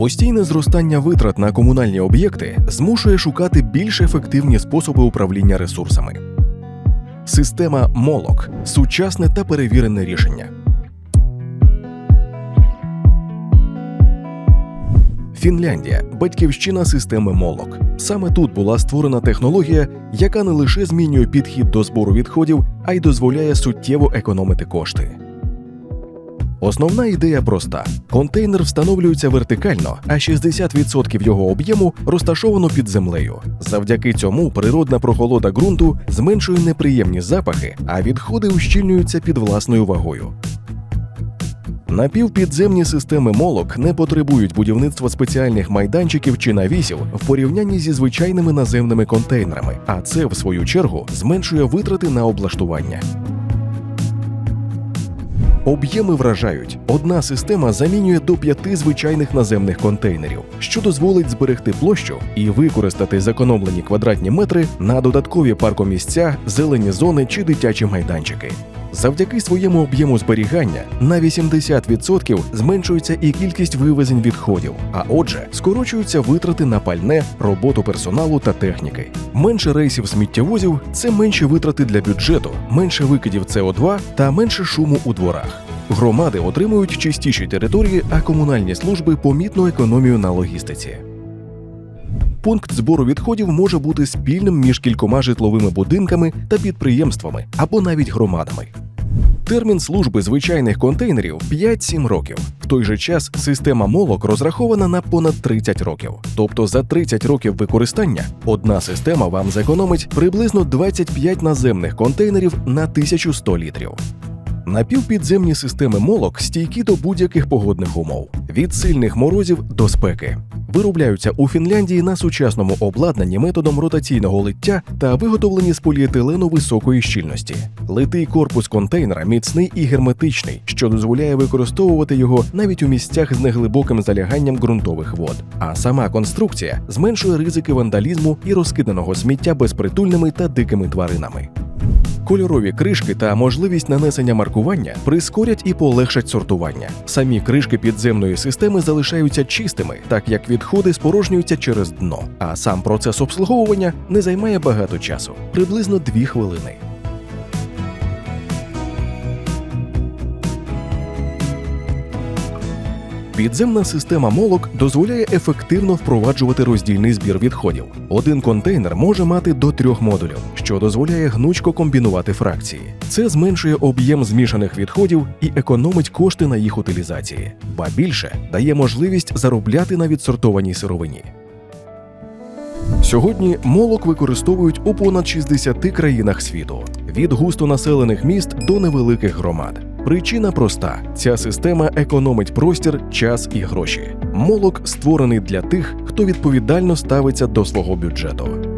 Постійне зростання витрат на комунальні об'єкти змушує шукати більш ефективні способи управління ресурсами. Система Молок сучасне та перевірене рішення. Фінляндія батьківщина системи Молок. Саме тут була створена технологія, яка не лише змінює підхід до збору відходів, а й дозволяє суттєво економити кошти. Основна ідея проста: контейнер встановлюється вертикально, а 60% його об'єму розташовано під землею. Завдяки цьому природна прохолода ґрунту зменшує неприємні запахи, а відходи ущільнюються під власною вагою. Напівпідземні системи молок не потребують будівництва спеціальних майданчиків чи навісів в порівнянні зі звичайними наземними контейнерами, а це, в свою чергу, зменшує витрати на облаштування. Об'єми вражають. Одна система замінює до п'яти звичайних наземних контейнерів, що дозволить зберегти площу і використати зекономлені квадратні метри на додаткові паркомісця, зелені зони чи дитячі майданчики. Завдяки своєму об'єму зберігання на 80% зменшується і кількість вивезень відходів, а отже, скорочуються витрати на пальне, роботу персоналу та техніки. Менше рейсів сміттєвозів це менші витрати для бюджету, менше викидів СО2 та менше шуму у дворах. Громади отримують чистіші території, а комунальні служби помітну економію на логістиці. Пункт збору відходів може бути спільним між кількома житловими будинками та підприємствами або навіть громадами. Термін служби звичайних контейнерів 5-7 років. В той же час система молок розрахована на понад 30 років. Тобто за 30 років використання одна система вам зекономить приблизно 25 наземних контейнерів на 1100 літрів. Напівпідземні системи молок стійкі до будь-яких погодних умов від сильних морозів до спеки. Виробляються у Фінляндії на сучасному обладнанні методом ротаційного лиття та виготовлені з поліетилену високої щільності. Литий корпус контейнера міцний і герметичний, що дозволяє використовувати його навіть у місцях з неглибоким заляганням ґрунтових вод. А сама конструкція зменшує ризики вандалізму і розкиданого сміття безпритульними та дикими тваринами. Кольорові кришки та можливість нанесення маркування прискорять і полегшать сортування. Самі кришки підземної системи залишаються чистими, так як відходи спорожнюються через дно, а сам процес обслуговування не займає багато часу приблизно 2 хвилини. Підземна система молок дозволяє ефективно впроваджувати роздільний збір відходів. Один контейнер може мати до трьох модулів, що дозволяє гнучко комбінувати фракції. Це зменшує об'єм змішаних відходів і економить кошти на їх утилізації, ба більше дає можливість заробляти на відсортованій сировині. Сьогодні молок використовують у понад 60 країнах світу від густонаселених міст до невеликих громад. Причина проста: ця система економить простір, час і гроші. Молок створений для тих, хто відповідально ставиться до свого бюджету.